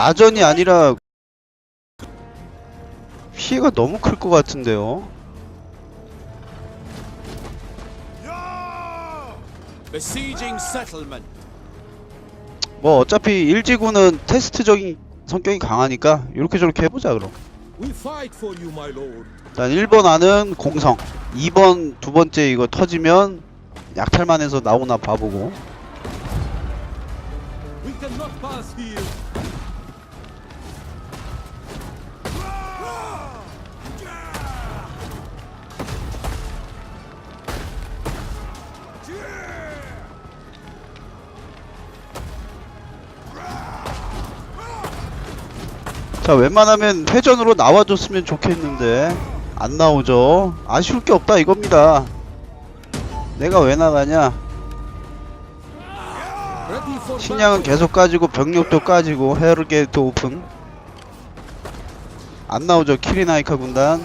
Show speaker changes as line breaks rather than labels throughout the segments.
야전이 아니라 피해가 너무 클 것 같은데요. 뭐 어차피 일지구는 테스트적인 성격이 강하니까 이렇게 저렇게 해보자 그럼. 일단 1번 안은 공성 2번 두 번째 이거 터지면 약탈만 해서 나오나 봐보고 자 웬만하면 회전으로 나와줬으면 좋겠는데 안 나오죠 아쉬울 게 없다 이겁니다 내가 왜 나가냐
battle.
계속 까지고 병력도 까지고 헤르게이트 오픈 안 나오죠 키리나이카 군단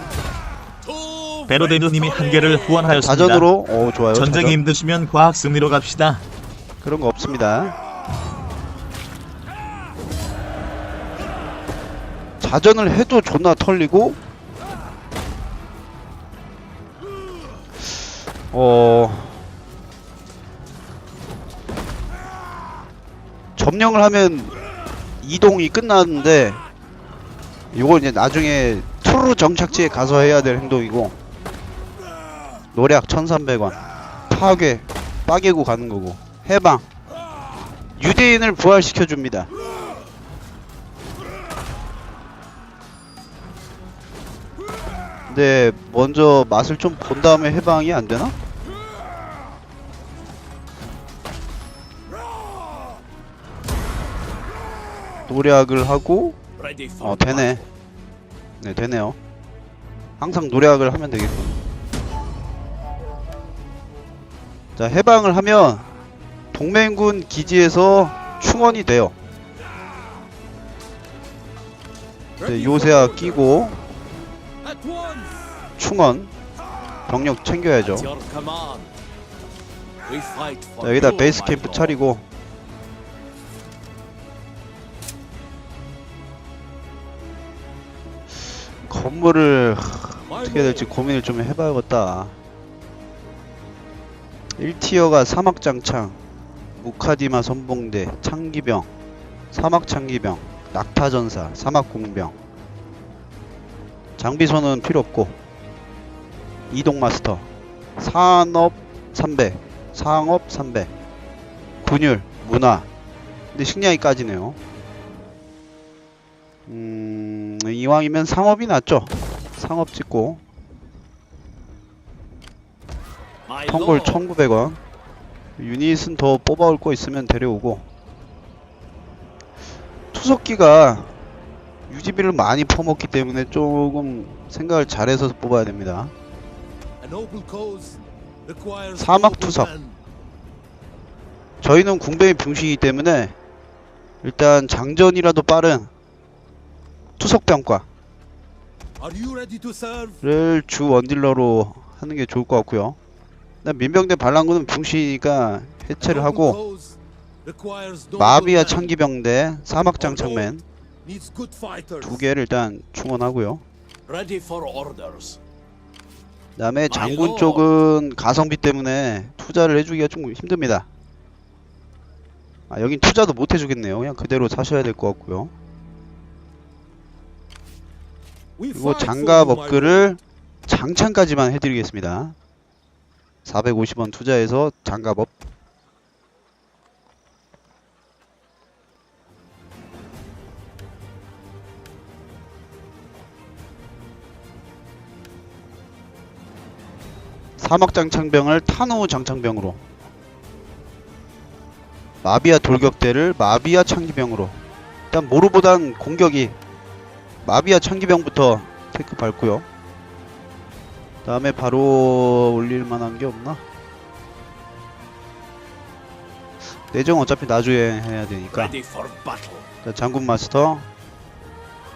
To
베로데누님이 한 개를 후원하였습니다.
자전으로 오 좋아요
전쟁이
자전.
힘드시면 과학 승리로 갑시다.
그런 거 없습니다 자전을 해도 존나 털리고. 어. 점령을 하면 이동이 끝나는데 요걸 이제 나중에 투르 정착지에 가서 해야 될 행동이고 노략 1300원. 파괴 빠개고 가는 거고. 해방. 유대인을 부활시켜 줍니다 근데 먼저 맛을 좀 본 다음에 해방이 안 되나? 노략을 하고 어 되네 네 되네요 항상 노략을 하면 되겠군 자 해방을 하면 동맹군 기지에서 충원이 돼요 네,
for
요새아
order.
끼고. 충원. 병력 챙겨야죠. 자 여기다 베이스 캠프. 차리고. 건물을 어떻게 될지. 고민을 좀 해봐야겠다. 1티어가 사막장창 무카디마 선봉대 창기병 사막창기병 낙타전사 사막공병 장비소는 필요 없고 이동 마스터 산업 300 상업 300 군율 문화. 근데 식량이 까지네요. 음 이왕이면 상업이 낫죠. 상업 찍고.
Lord.
1900원. 유닛은 더 뽑아올 거 있으면 데려오고. 투석기가 유지비를 많이 퍼먹기 때문에 조금 생각을 잘해서 뽑아야 됩니다 사막 투석. 저희는 궁뱀이 붕시이기 때문에 일단 장전이라도 빠른 투석 병과를
to serve?
주 원딜러로 하는 게 좋을 것 같고요 민병대 반란군은 붕시니까 해체를 하고 마비아. 창기병대 사막장 창맨
good fighters.
두 개를 일단 충원하고요
Ready for orders.
그 다음에 장군. 쪽은 가성비 때문에 투자를 해주기가 좀 힘듭니다 아 여긴 투자도 못 해주겠네요 그냥 그대로 사셔야 될 것 같고요 그리고 장갑. 업글을 장창까지만 해드리겠습니다 450원 투자해서 장갑 업 사막장창병을 탄호 장창병으로 마비아 돌격대를 마비아 창기병으로 일단 모르보단 공격이 마비아 창기병부터 테크 밟고요 다음에 바로 올릴 만한 게 없나? 내정 어차피 나중에 해야 되니까. 자, 장군 마스터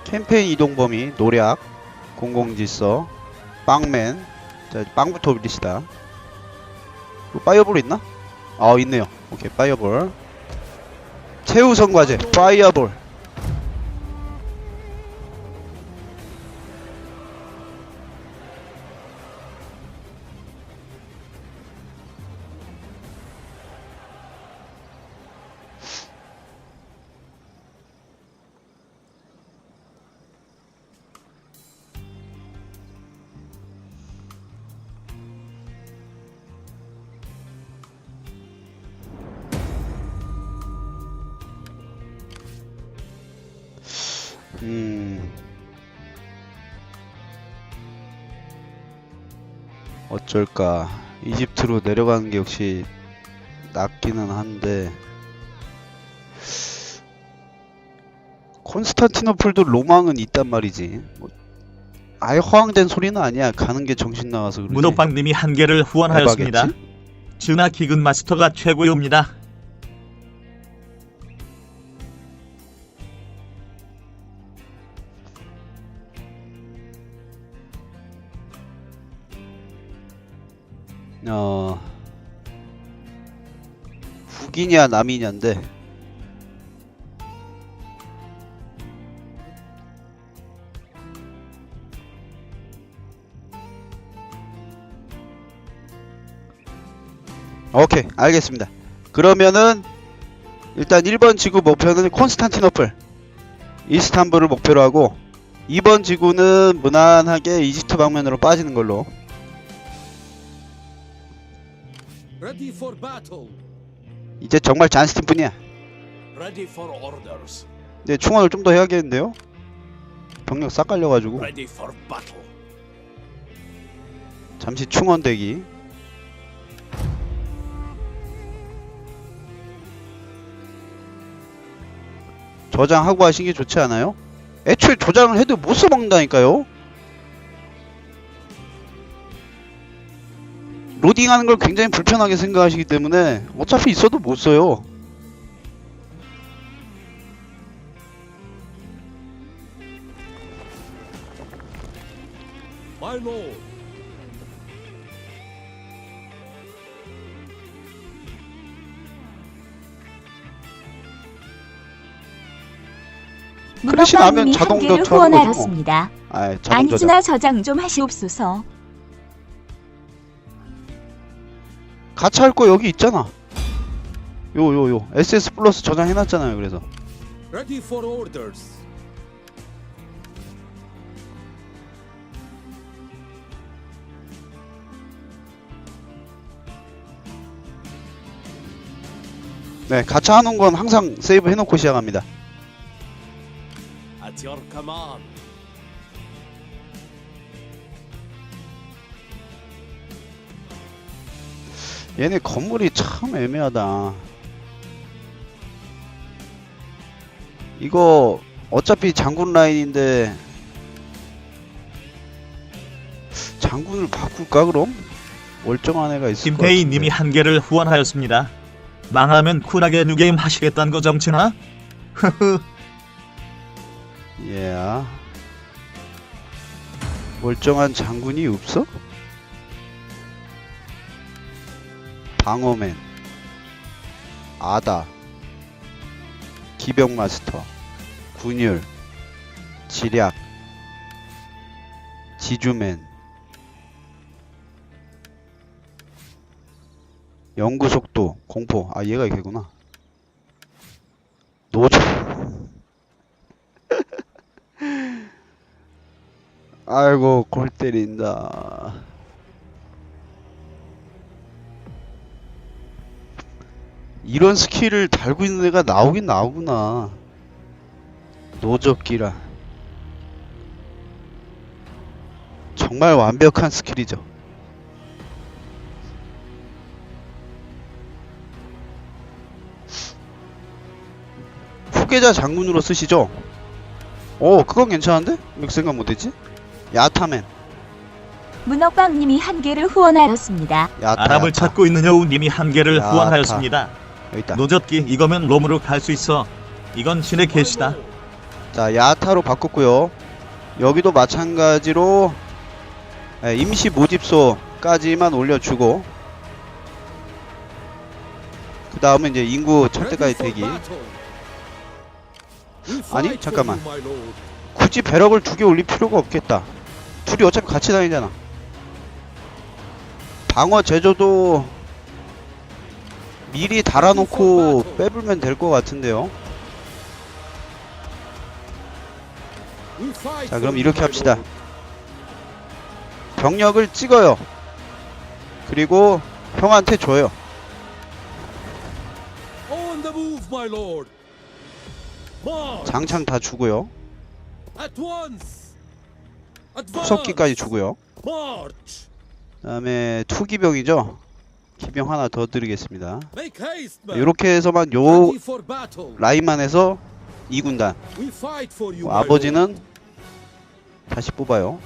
캠페인 이동 범위 노략 공공질서 빵맨 자 빵부터 올리시다. 그 파이어볼 있나? 아 있네요. 오케이 파이어볼. 최우선 과제 파이어볼 어쩔까. 이집트로 내려가는 게 역시 낫기는 한데. 콘스탄티노플도 로망은 있단 말이지. 뭐, 아예 허황된 소리는 아니야. 가는 게 정신 나가서 그러지.
문호빵님이 한계를 후원하였습니다.
해봐겠지?
준하 기근 마스터가 최고요입니다.
어. 북이냐 남이냐인데. 오케이 알겠습니다 그러면은 일단 1번 지구 목표는 콘스탄티노플 이스탄불을 목표로 하고 2번 지구는 무난하게 이집트 방면으로 빠지는 걸로
Ready for battle.
이제 정말 잔스틴 뿐이야
Ready for orders.
근데 충원을 좀 더 해야겠는데요? 병력 싹 깔려가지고
Ready for battle.
잠시 충원 대기 저장하고 하시는 게 좋지 않아요? 애초에 저장을 해도 못 써먹는다니까요? 로딩하는 걸 굉장히 불편하게 생각하시기 때문에 어차피 있어도 못 써요
My lord.
크래시 나면 자동.
후원하였습니다.
아 자동 저장
안지나 저장 좀 하시옵소서.
같이 할 거 여기 있잖아 요요 요 SS 플러스 저장해놨잖아요 그래서
Ready for orders.
네 같이 하는 건 항상 세이브 해놓고 시작합니다
At your command.
얘네 건물이 참 애매하다 이거 어차피 장군 라인인데 장군을 바꿀까 그럼? 멀쩡한 애가 있을 것 같은데
김태희 님이 한계를 후원하였습니다. 망하면 쿨하게 뉴게임 하시겠다는 거 정치나?
예. 멀쩡한 장군이 없어? 방어맨 아다 기병 마스터 군율 지략 지주맨 연구속도 공포. 아 얘가 걔구나. 노조. 아이고 골 때린다. 이런 스킬을 달고 있는 애가 나오긴 나오구나. 노적기라. 정말 완벽한 스킬이죠. 후계자 장군으로 쓰시죠? 오, 그건 괜찮은데? 왜 생각 못했지? 야타맨.
문어빵님이 한 개를 후원하였습니다.
야타.
아랍을
야타.
찾고 있는 여우님이 한계를
야타.
후원하였습니다.
여기 있다.
노젓기 이거면 롬으로 갈 수 있어. 이건 신의 계시다.
자, 야타로 바꿨고요. 여기도 마찬가지로 예, 임시 모집소까지만 올려주고 그 다음에 이제 인구 절대까지
for
대기. 아니, 잠깐만. 굳이 배럭을 두 개 올릴 필요가 없겠다. 둘이 어차피 같이 다니잖아. 방어 제조도 미리 달아놓고 빼불면 될 것 같은데요. 자, 그럼 이렇게 합시다. 병력을 찍어요. 그리고 형한테 줘요. 장창 다 주고요. 투석기까지 주고요. 그다음에 투기병이죠. 기병 하나 더 드리겠습니다. 이렇게 해서만 요. 라인만 해서 2군단.
We fight for you.
뭐
my lord.
아버지는 다시 뽑아요.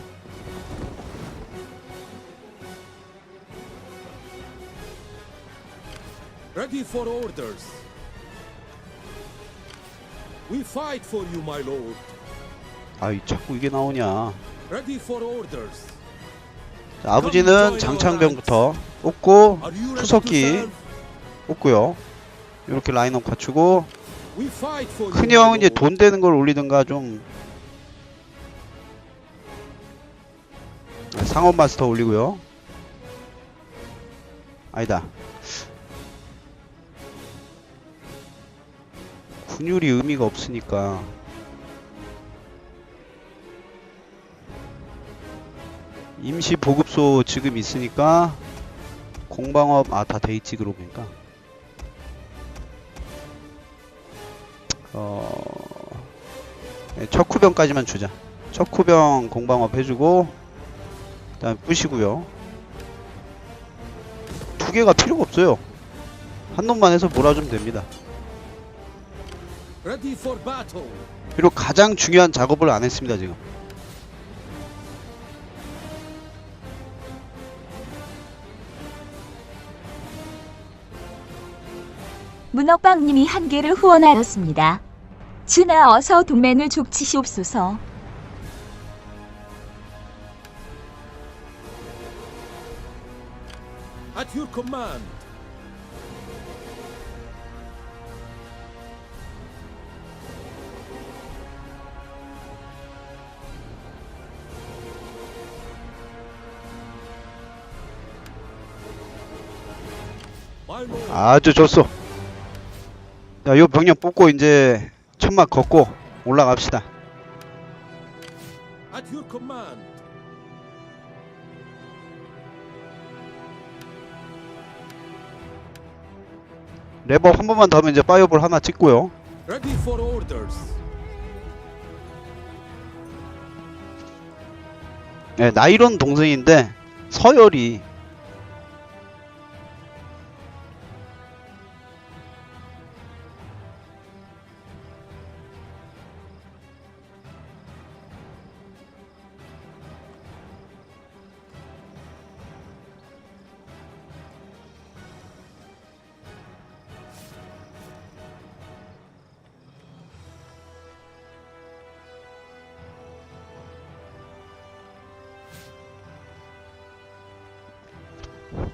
Ready for orders. We fight for you, my lord.
아이 자꾸 이게 나오냐.
Ready for orders.
자, 아버지는 장창병부터
to serve?
뽑고요. 이렇게 라인업 갖추고
We fight for you.
큰
my
형은 이제. 돈 되는 걸 올리든가 좀 네, 상업 마스터 올리고요. 아니다. 군율이 의미가 없으니까 임시 보급소 지금 있으니까 공방업 아 다 돼있지 그러고 보니까. 어 네, 척후병까지만 주자. 척후병 공방업 해주고 그 다음 뿌시고요. 두 개가 필요가 없어요. 한 놈만 해서 몰아주면 됩니다. 그리고 가장 중요한 작업을 안 했습니다 지금
문어빵님이 한 개를 후원하였습니다. 준아 어서 동맹을 족치시옵소서.
At your command.
아주 좋소 자 요 병력 뽑고 이제 천막 걷고 올라갑시다. 레버 한 번만 더 하면 이제 파이어볼 하나 찍고요. 네, 나이론 동생인데 서열이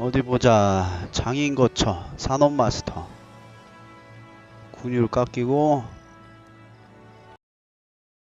어디 보자. 장인 거처. 산업 마스터. 군율 깎이고